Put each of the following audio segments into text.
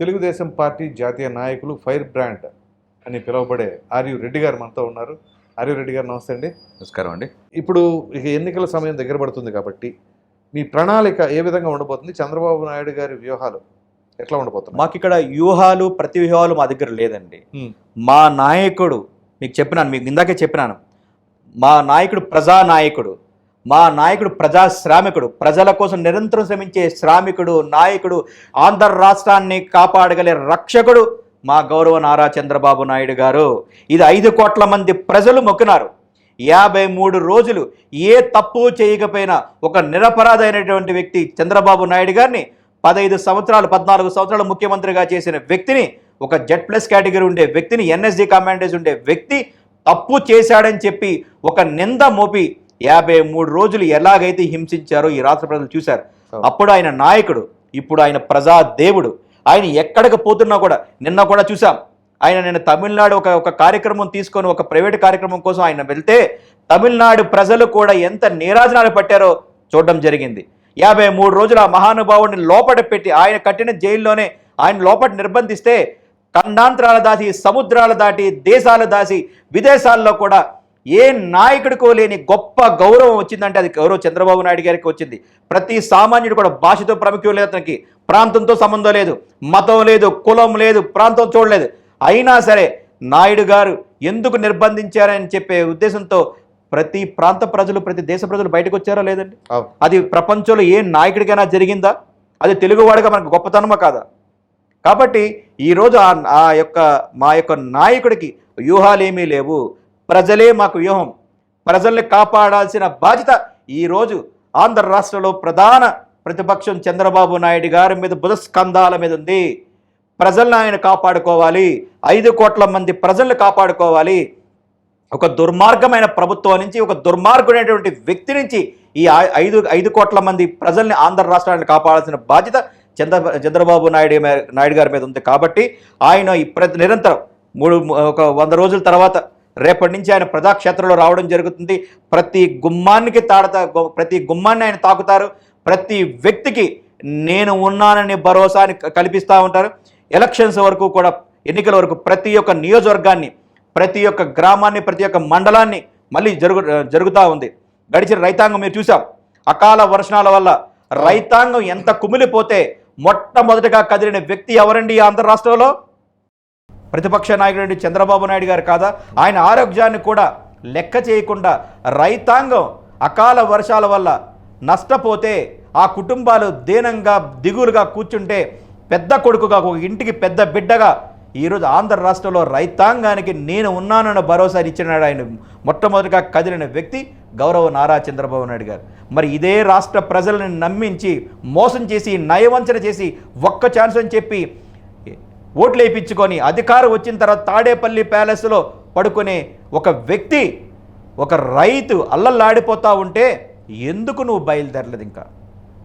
Telugu Desam party జాతీయ నాయకులు fire brand అని పిలువబడే ఆర్యు రెడ్డి గారు మనతో ఉన్నారు. ఆర్యు రెడ్డి గారు నమస్తే అండి. నమస్కారం అండి. ఇప్పుడు ఇక ఎన్నికల సమయం దగ్గర పడుతుంది కాబట్టి మీ ప్రణాళిక ఏ విధంగా ఉండబోతుంది? చంద్రబాబు నాయుడు గారి వ్యూహాలు ఎట్లా ఉండబోతున్నాయి? మాకు ఇక్కడ వ్యూహాలు ప్రతి వ్యూహాలు మా దగ్గర లేదండి. మా నాయకుడు మీకు చెప్పినాను మీకు ఇందాకే చెప్పినాను. మా నాయకుడు ప్రజా నాయకుడు మా నాయకుడు ప్రజా శ్రామికుడు ప్రజల కోసం నిరంతరం శ్రమించే శ్రామికుడు నాయకుడు ఆంధ్ర రాష్ట్రాన్ని కాపాడగలే రక్షకుడు మా గౌరవ నారా చంద్రబాబు నాయుడు గారు. ఇది ఐదు కోట్ల మంది ప్రజలు మొక్కినారు. యాభై మూడు రోజులు ఏ తప్పు చేయకపోయినా ఒక నిరపరాధైనటువంటి వ్యక్తి చంద్రబాబు నాయుడు గారిని పదహైదు సంవత్సరాలు పద్నాలుగు సంవత్సరాలు ముఖ్యమంత్రిగా చేసిన వ్యక్తిని ఒక జెడ్ ప్లస్ కేటగిరీ ఉండే వ్యక్తిని ఎన్ఎస్జి కమాండేజ్ ఉండే వ్యక్తి తప్పు చేశాడని చెప్పి ఒక నింద మోపి యాభై మూడు రోజులు ఎలాగైతే హింసించారో ఈ రాష్ట్ర ప్రజలు చూశారు. అప్పుడు ఆయన నాయకుడు ఇప్పుడు ఆయన ప్రజా దేవుడు. ఆయన ఎక్కడికి పోతున్నా కూడా నిన్న కూడా చూసాం ఆయన నేను తమిళనాడు ఒక ఒక కార్యక్రమం తీసుకొని ఒక ప్రైవేట్ కార్యక్రమం కోసం ఆయన వెళ్తే తమిళనాడు ప్రజలు కూడా ఎంత నీరాజనాలు పట్టారో చూడడం జరిగింది. యాభై మూడు రోజులు ఆ మహానుభావుడిని లోపట పెట్టి ఆయన కట్టిన జైల్లోనే ఆయన లోపట నిర్బంధిస్తే ఖండాంతరాల దాటి సముద్రాలు దాటి దేశాలు దాటి విదేశాల్లో కూడా ఏ నాయకుడికో లేని గొప్ప గౌరవం వచ్చిందంటే అది గౌరవం చంద్రబాబు నాయుడు గారికి వచ్చింది. ప్రతి సామాన్యుడు కూడా భాషతో ప్రాముఖ్యం లేదు అతనికి. ప్రాంతంతో సంబంధం లేదు. మతం లేదు. కులం లేదు. ప్రాంతం చూడలేదు. అయినా సరే నాయుడు గారు ఎందుకు నిర్బంధించారని చెప్పే ఉద్దేశంతో ప్రతి ప్రాంత ప్రజలు ప్రతి దేశ ప్రజలు బయటకు వచ్చారా లేదండి. అది ప్రపంచంలో ఏ నాయకుడికైనా జరిగిందా? అది తెలుగువాడిగా మనకు గొప్పతనమా కాదా? కాబట్టి ఈరోజు ఆ ఆ యొక్క మా యొక్క నాయకుడికి వ్యూహాలు ఏమీ లేవు. ప్రజలే మాకు వ్యూహం. ప్రజల్ని కాపాడాల్సిన బాధ్యత ఈరోజు ఆంధ్ర రాష్ట్రంలో ప్రధాన ప్రతిపక్షం చంద్రబాబు నాయుడు గారి మీద బుధస్కంధాల మీద ఉంది. ప్రజల్ని ఆయన కాపాడుకోవాలి. ఐదు కోట్ల మంది ప్రజల్ని కాపాడుకోవాలి. ఒక దుర్మార్గమైన ప్రభుత్వం నుంచి ఒక దుర్మార్గుడైనటువంటి వ్యక్తి నుంచి ఈ ఐదు ఐదు కోట్ల మంది ప్రజల్ని ఆంధ్ర రాష్ట్రాన్ని కాపాడాల్సిన బాధ్యత చంద్ర చంద్రబాబు నాయుడు నాయుడు గారి మీద ఉంది. కాబట్టి ఆయన ఈ ప్రతి నిరంతరం మూడు ఒక వంద రోజుల తర్వాత రేపటి నుంచి ఆయన ప్రజాక్షేత్రంలో రావడం జరుగుతుంది. ప్రతి గుమ్మానికి తాడతా గు- ప్రతి గుమ్మాన్ని ఆయన తాకుతారు. ప్రతి వ్యక్తికి నేను ఉన్నానని భరోసాని క- కల్పిస్తూ ఉంటారు. ఎలక్షన్స్ వరకు కూడా ఎన్నికల వరకు ప్రతి ఒక్క నియోజకవర్గాన్ని ప్రతి ఒక్క గ్రామాన్ని ప్రతి ఒక్క మండలాన్ని మళ్ళీ జరుగు జరుగుతూ ఉంది. గడిచిన రైతాంగం మీరు చూసాం అకాల వర్షాల వల్ల రైతాంగం ఎంత కుమిలిపోతే మొట్టమొదటిగా కదిలిన వ్యక్తి ఎవరండి ఆంధ్ర రాష్ట్రంలో? ప్రతిపక్ష నాయకుడు చంద్రబాబు నాయుడు గారు కాదా? ఆయన ఆరోగ్యాన్ని కూడా లెక్క చేయకుండా రైతాంగం అకాల వర్షాల వల్ల నష్టపోతే ఆ కుటుంబాలు దీనంగా దిగులుగా కూర్చుంటే పెద్ద కొడుకుగా ఒక ఇంటికి పెద్ద బిడ్డగా ఈరోజు ఆంధ్ర రాష్ట్రంలో రైతాంగానికి నేను ఉన్నానన్న భరోసా ఇచ్చినాడు ఆయన. మొట్టమొదటిగా కదిలిన వ్యక్తి గౌరవ నారా చంద్రబాబు నాయుడు గారు. మరి ఇదే రాష్ట్ర ప్రజలను నమ్మించి మోసం చేసి నయవంచన చేసి ఒక్క ఛాన్స్ అని చెప్పి ఓట్లు వేయించుకొని అధికారం వచ్చిన తర్వాత తాడేపల్లి ప్యాలెస్లో పడుకునే ఒక వ్యక్తి ఒక రైతు అల్లల్లాడిపోతూ ఉంటే ఎందుకు నువ్వు బయలుదేరలేదు ఇంకా?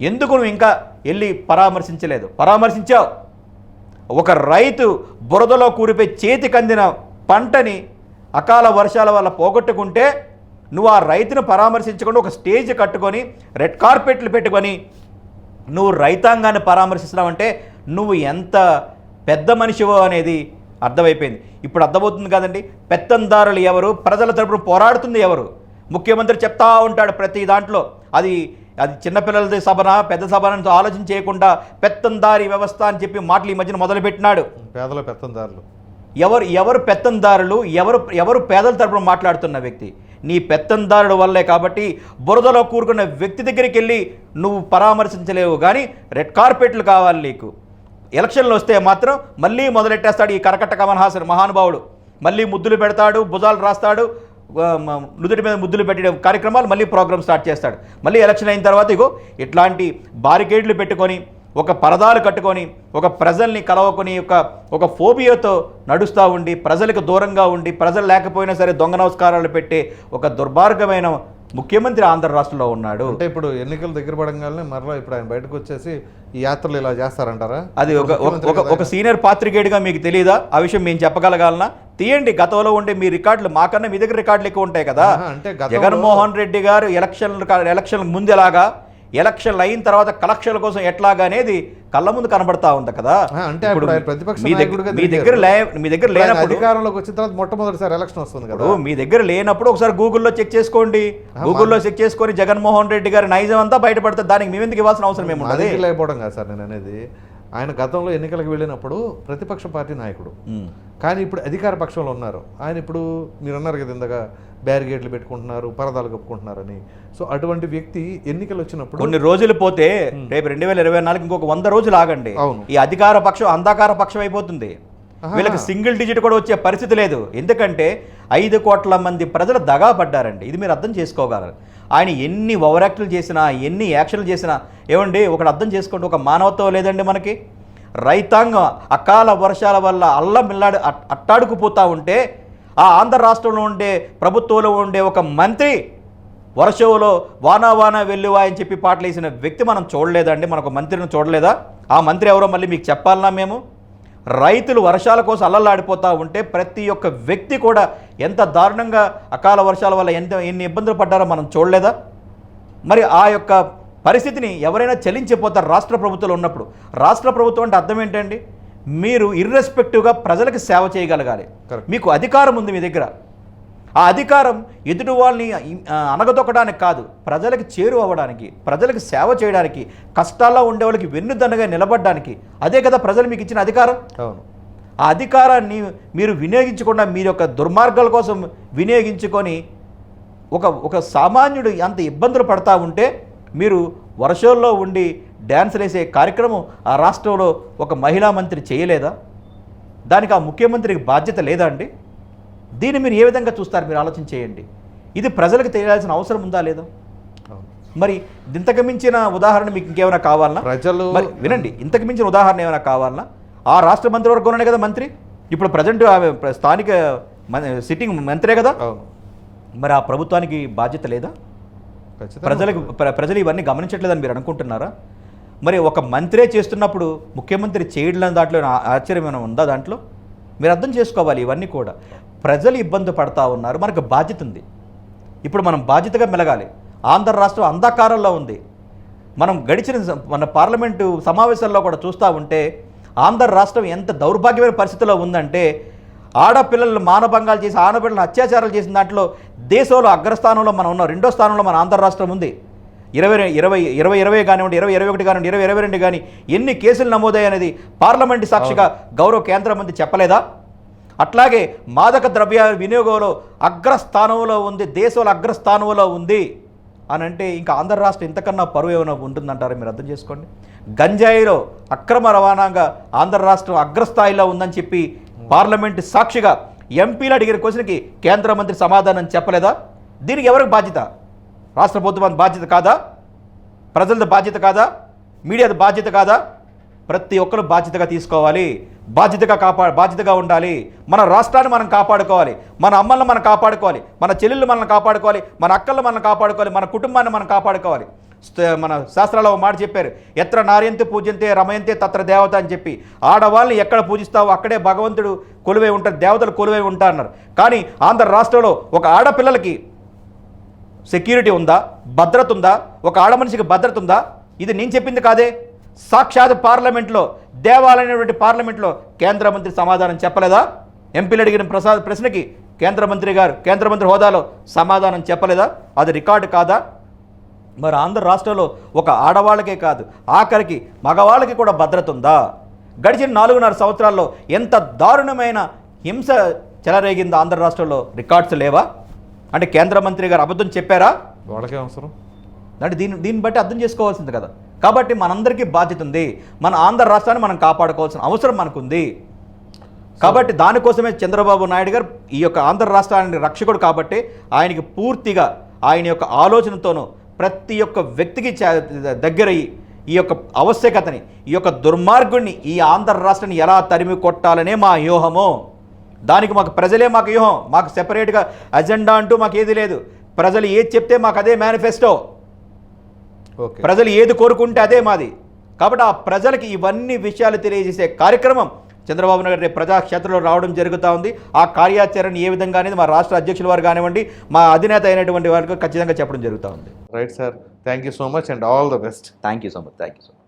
ఎందుకు నువ్వు ఇంకా వెళ్ళి పరామర్శించలేదు? పరామర్శించావు. ఒక రైతు బురదలో కూరిపోయి చేతికి అందిన పంటని అకాల వర్షాల వల్ల పోగొట్టుకుంటే నువ్వు ఆ రైతును పరామర్శించకుండా ఒక స్టేజ్ కట్టుకొని రెడ్ కార్పెట్లు పెట్టుకొని నువ్వు రైతాంగాన్ని పరామర్శిస్తున్నావంటే నువ్వు ఎంత పెద్ద మనిషివో అనేది అర్థమైపోయింది. ఇప్పుడు అర్థమవుతుంది కదండి. పెత్తందారులు ఎవరు? ప్రజల తరపున పోరాడుతుంది ఎవరు? ముఖ్యమంత్రి చెప్తా ఉంటాడు ప్రతి దాంట్లో. అది అది చిన్నపిల్లలది సభన పెద్ద సభన ఆలోచన చేయకుండా పెత్తందారి వ్యవస్థ అని చెప్పి మాటలు ఈ మధ్యన మొదలుపెట్టినాడు. పేదల పెత్తందారులు. ఎవరు ఎవరు పెత్తందారులు ఎవరు ఎవరు పేదల తరపున మాట్లాడుతున్న వ్యక్తి? నీ పెత్తందారుడు వల్లే కాబట్టి బురదలో కూరుకున్న వ్యక్తి దగ్గరికి వెళ్ళి నువ్వు పరామర్శించలేవు. కానీ రెడ్ కార్పెట్లు కావాలి నీకు. ఎలక్షన్లు వస్తే మాత్రం మళ్ళీ మొదలెట్టేస్తాడు ఈ కరకట్ట కమల్ హాసన్ మహానుభావుడు. మళ్ళీ ముద్దులు పెడతాడు భుజాలు రాస్తాడు నుదుటి మీద ముద్దులు పెట్టే కార్యక్రమాలు మళ్ళీ ప్రోగ్రామ్ స్టార్ట్ చేస్తాడు. మళ్ళీ ఎలక్షన్ అయిన తర్వాత ఇగో ఇట్లాంటి బారికేడ్లు పెట్టుకొని ఒక పరదాలు కట్టుకొని ఒక ప్రజల్ని కలవకొని ఒక ఒక ఫోబియాతో నడుస్తూ ఉండి ప్రజలకు దూరంగా ఉండి ప్రజలు లేకపోయినా సరే దొంగ నమస్కారాలు పెట్టే ఒక దుర్మార్గమైన ముఖ్యమంత్రి ఆంధ్ర రాష్ట్రంలో ఉన్నాడు. అంటే ఇప్పుడు ఎన్నికలు దగ్గర పడంగానే మరలా ఇప్పుడు ఆయన బయటకు వచ్చేసి ఈ యాత్రలు ఇలా చేస్తారంటారా? అది ఒక ఒక- ఒక సీనియర్ పాత్రికేయుడిగా మీకు తెలియదా ఆ విషయం మేము చెప్పగలగాలనా? తీయండి గతంలో ఉండే మీ రికార్డులు మాకన్నా మీ దగ్గర రికార్డులు ఎక్కువ ఉంటాయి కదా. అంటే జగన్మోహన్ రెడ్డి గారు ఎలక్షన్ ఎలక్షన్ ముందు ఎలాగా ఎలక్షన్లు అయిన తర్వాత కలెక్షన్ల కోసం ఎట్లాగా అనేది కళ్ళ ముందు కనబడతా ఉంది కదా. అంటే ఆయన ప్రతిపక్ష మీ దగ్గర నాయకుడిగా మీ దగ్గర లే మీ దగ్గర ఇప్పుడు ఆయన లేనప్పుడు అధికారంలోకి వచ్చిన తర్వాత మొట్టమొదటిసారి ఎలక్షన్ వస్తుంది కదా. ఇప్పుడు మీ దగ్గర లేనప్పుడు ఒకసారి గూగుల్లో చెక్ చేసుకోండి. గూగుల్లో చెక్ చేసుకొని జగన్మోహన్ రెడ్డి గారి నైజం అంతా బయటపడుతుంది దానికి మేము ఎందుకు ఇవ్వాల్సిన అవసరం దగ్గర లేకపోవడం కాదు సార్ నేను అనేది. ఆయన గతంలో ఎన్నికలకు వెళ్ళినప్పుడు ప్రతిపక్ష పార్టీ నాయకుడు. కానీ ఇప్పుడు అధికార పక్షంలో ఉన్నారు. ఆయన ఇప్పుడు మీరు అన్నారు కదా ఇందాక బ్యారిగేట్లు పెట్టుకుంటున్నారు పరదాలు కప్పుకుంటున్నారని. సో అటువంటి వ్యక్తి ఎన్నికలు వచ్చినప్పుడు కొన్ని రోజులు పోతే రేపు రెండు వేల ఇరవై నాలుగు ఇంకొక వంద రోజులు ఆగండి. అవును. ఈ అధికార పక్షం అంధకార పక్షం అయిపోతుంది. వీళ్ళకి సింగిల్ డిజిట్ కూడా వచ్చే పరిస్థితి లేదు. ఎందుకంటే ఐదు కోట్ల మంది ప్రజలు దగా పడ్డారండి. ఇది మీరు అర్థం చేసుకోగలరు. ఆయన ఎన్ని ఓవరాక్టులు చేసినా ఎన్ని యాక్షన్లు చేసినా ఏమండి ఒకటి అర్థం చేసుకోండి ఒక మానవత్వం లేదండి మనకి. రైతాంగం అకాల వర్షాల వల్ల అల్లం మిల్లాడు అట్- అట్టాడుకుపోతా ఉంటే ఆ ఆంధ్ర రాష్ట్రంలో ఉండే ప్రభుత్వంలో ఉండే ఒక మంత్రి వర్షంలో వానా వానా వెల్లువా అని చెప్పి పాటలు వేసిన వ్యక్తి మనం చూడలేదండి మనకు మంత్రిని చూడలేదా? ఆ మంత్రి ఎవరో మళ్ళీ మీకు చెప్పాలన్నా మేము? రైతులు వర్షాల కోసం అల్లల్లాడిపోతూ ఉంటే ప్రతి ఒక్క వ్యక్తి కూడా ఎంత దారుణంగా అకాల వర్షాల వల్ల ఎంత ఎన్ని ఇబ్బందులు పడ్డారో మనం చూడలేదా? మరి ఆ యొక్క పరిస్థితిని ఎవరైనా చలించిపోతారు రాష్ట్ర ప్రభుత్వంలో ఉన్నప్పుడు. రాష్ట్ర ప్రభుత్వం అంటే అర్థం ఏంటండి? మీరు ఇర్రెస్పెక్టివ్గా ప్రజలకు సేవ చేయగలగాలి. మీకు అధికారం ఉంది మీ దగ్గర. ఆ అధికారం ఎదుటి వాళ్ళని అనగదొక్కడానికి కాదు ప్రజలకు చేరువ అవ్వడానికి ప్రజలకు సేవ చేయడానికి కష్టాల్లో ఉండే వాళ్ళకి వెన్నుదన్నగా నిలబడడానికి. అదే కదా ప్రజలు మీకు ఇచ్చిన అధికారం? అవును. ఆ అధికారాన్ని మీరు వినియోగించకుండా మీరు యొక్క దుర్మార్గాల కోసం వినియోగించుకొని ఒక ఒక సామాన్యుడు అంత ఇబ్బందులు పడతా ఉంటే మీరు వర్షంలో ఉండి డ్యాన్సులు వేసే కార్యక్రమం ఆ రాష్ట్రంలో ఒక మహిళా మంత్రి చేయలేదా? దానికి ఆ ముఖ్యమంత్రికి బాధ్యత లేదా అండి? దీన్ని మీరు ఏ విధంగా చూస్తారు? మీరు ఆలోచన చేయండి. ఇది ప్రజలకు తెలియాల్సిన అవసరం ఉందా లేదా? మరి ఇంతకు మించిన ఉదాహరణ మీకు ఇంకేమైనా కావాలనా? ప్రజలు మరి వినండి ఇంతకు మించిన ఉదాహరణ ఏమైనా కావాలన్నా ఆ రాష్ట్ర మంత్రివర్గంలోనే కదా మంత్రి? ఇప్పుడు ప్రజెంట్ ఆమె స్థానిక సిట్టింగ్ మంత్రే కదా? మరి ఆ ప్రభుత్వానికి బాధ్యత లేదా? ప్రజలకు ప్ర- ప్రజలు ఇవన్నీ గమనించట్లేదని మీరు అనుకుంటున్నారా? మరి ఒక మంత్రే చేస్తున్నప్పుడు ముఖ్యమంత్రి చేయడం దాంట్లో ఆశ్చర్యం ఏమైనా ఉందా దాంట్లో? మీరు అర్థం చేసుకోవాలి ఇవన్నీ కూడా. ప్రజలు ఇబ్బంది పడతా ఉన్నారు మనకు బాధ్యత ఉంది. ఇప్పుడు మనం బాధ్యతగా మెలగాలి. ఆంధ్ర రాష్ట్రం అంధకారంలో ఉంది. మనం గడిచిన మన పార్లమెంటు సమావేశాల్లో కూడా చూస్తూ ఉంటే ఆంధ్ర రాష్ట్రం ఎంత దౌర్భాగ్యమైన పరిస్థితిలో ఉందంటే ఆడపిల్లలు మానభంగాలు చేసి ఆడపిల్లలు అత్యాచారాలు చేసిన దాంట్లో దేశంలో అగ్రస్థానంలో మనం ఉన్నాం రెండో స్థానంలో మన ఆంధ్ర రాష్ట్రం ఉంది. ఇరవై ఇరవై ఇరవై ఇరవై కానివ్వండి ఇరవై ఇరవై ఒకటి కానివ్వండి ఇరవై ఇరవై రెండు కానీ ఎన్ని కేసులు నమోదయ్యనేది పార్లమెంటు సాక్షిగా గౌరవ కేంద్ర మంత్రి చెప్పలేదా? అట్లాగే మాదక ద్రవ్యాల వినియోగంలో అగ్రస్థానంలో ఉంది దేశంలో అగ్రస్థానంలో ఉంది అని అంటే ఇంకా ఆంధ్ర రాష్ట్రం ఇంతకన్నా పరువు ఏమైనా ఉంటుందంటారా మీరు అర్థం చేసుకోండి. గంజాయిలో అక్రమ రవాణాగా ఆంధ్ర రాష్ట్రం అగ్రస్థాయిలో ఉందని చెప్పి పార్లమెంటు సాక్షిగా ఎంపీలు అడిగిన క్వశ్చన్కి కేంద్ర మంత్రి సమాధానం చెప్పలేదా? దీనికి ఎవరికి బాధ్యత? రాష్ట్ర ప్రభుత్వం బాధ్యత కాదా? ప్రజలది బాధ్యత కాదా? మీడియాది బాధ్యత కాదా? ప్రతి ఒక్కరు బాధ్యతగా తీసుకోవాలి. బాధ్యతగా కాపా బాధ్యతగా ఉండాలి. మన రాష్ట్రాన్ని మనం కాపాడుకోవాలి. మన అమ్మల్ని మనం కాపాడుకోవాలి. మన చెల్లెళ్ళు మనల్ని కాపాడుకోవాలి. మన అక్కలను మనం కాపాడుకోవాలి. మన కుటుంబాన్ని మనం కాపాడుకోవాలి. మన శాస్త్రాల్లో మాట చెప్పారు. ఎత్ర నార్యంతే పూజంతే రమయంతే తత్ర దేవత అని చెప్పి. ఆడవాళ్ళని ఎక్కడ పూజిస్తావో? అక్కడే భగవంతుడు కొలువై ఉంటారు దేవతలు కొలువై ఉంటారు అన్నారు. కానీ ఆంధ్ర రాష్ట్రంలో ఒక ఆడపిల్లలకి సెక్యూరిటీ ఉందా? భద్రత ఉందా? ఒక ఆడ మనిషికి భద్రత ఉందా? ఇది నేను చెప్పింది కాదే. సాక్షాత్ పార్లమెంట్లో దేవాలయమైనటువంటి పార్లమెంట్లో కేంద్ర మంత్రి సమాధానం చెప్పలేదా? ఎంపీలు అడిగిన ప్రసాద్ ప్రశ్నకి కేంద్ర మంత్రి గారు కేంద్ర మంత్రి హోదాలో సమాధానం చెప్పలేదా? అది రికార్డు కాదా? మరి ఆంధ్ర రాష్ట్రంలో ఒక ఆడవాళ్ళకే కాదు ఆఖరికి మగవాళ్ళకి కూడా భద్రత ఉందా? గడిచిన నాలుగున్నర సంవత్సరాల్లో ఎంత దారుణమైన హింస చెలరేగింది ఆంధ్ర రాష్ట్రంలో? రికార్డ్స్ లేవా? అంటే కేంద్ర మంత్రి గారు అబద్ధం చెప్పారా? వాళ్ళకే అవసరం. అంటే దీన్ని దీన్ని బట్టి అర్థం చేసుకోవాల్సింది కదా. కాబట్టి మనందరికీ బాధ్యత ఉంది. మన ఆంధ్ర రాష్ట్రాన్ని మనం కాపాడుకోవాల్సిన అవసరం మనకుంది. కాబట్టి దానికోసమే చంద్రబాబు నాయుడు గారు ఈ యొక్క ఆంధ్ర రాష్ట్రానికి రక్షకుడు కాబట్టి ఆయనకి పూర్తిగా ఆయన యొక్క ఆలోచనతోనూ ప్రతి ఒక్క వ్యక్తికి దగ్గరయ్యి ఈ యొక్క ఆవశ్యకతని ఈ యొక్క దుర్మార్గుడిని ఈ ఆంధ్ర రాష్ట్రాన్ని ఎలా తరిమి కొట్టాలనే మా వ్యూహము. దానికి మాకు ప్రజలే మాకు వ్యూహం. మాకు సెపరేట్గా అజెండా అంటూ మాకు ఏది లేదు. ప్రజలు ఏది చెప్తే మాకు అదే మేనిఫెస్టో ఓకే. ప్రజలు ఏది కోరుకుంటే అదే మాది. కాబట్టి ఆ ప్రజలకి ఇవన్నీ విషయాలు తెలియజేసే కార్యక్రమం చంద్రబాబు నాయుడు రేపు ప్రజాక్షేత్రంలో రావడం జరుగుతూ ఉంది. ఆ కార్యాచరణ ఏ విధంగా అనేది మా రాష్ట్ర అధ్యక్షుల వారు కానివ్వండి మా అధినేత అయినటువంటి వారికి ఖచ్చితంగా చెప్పడం జరుగుతూ ఉంది. Right sir thank you so much and all the best thank you so much thank you so much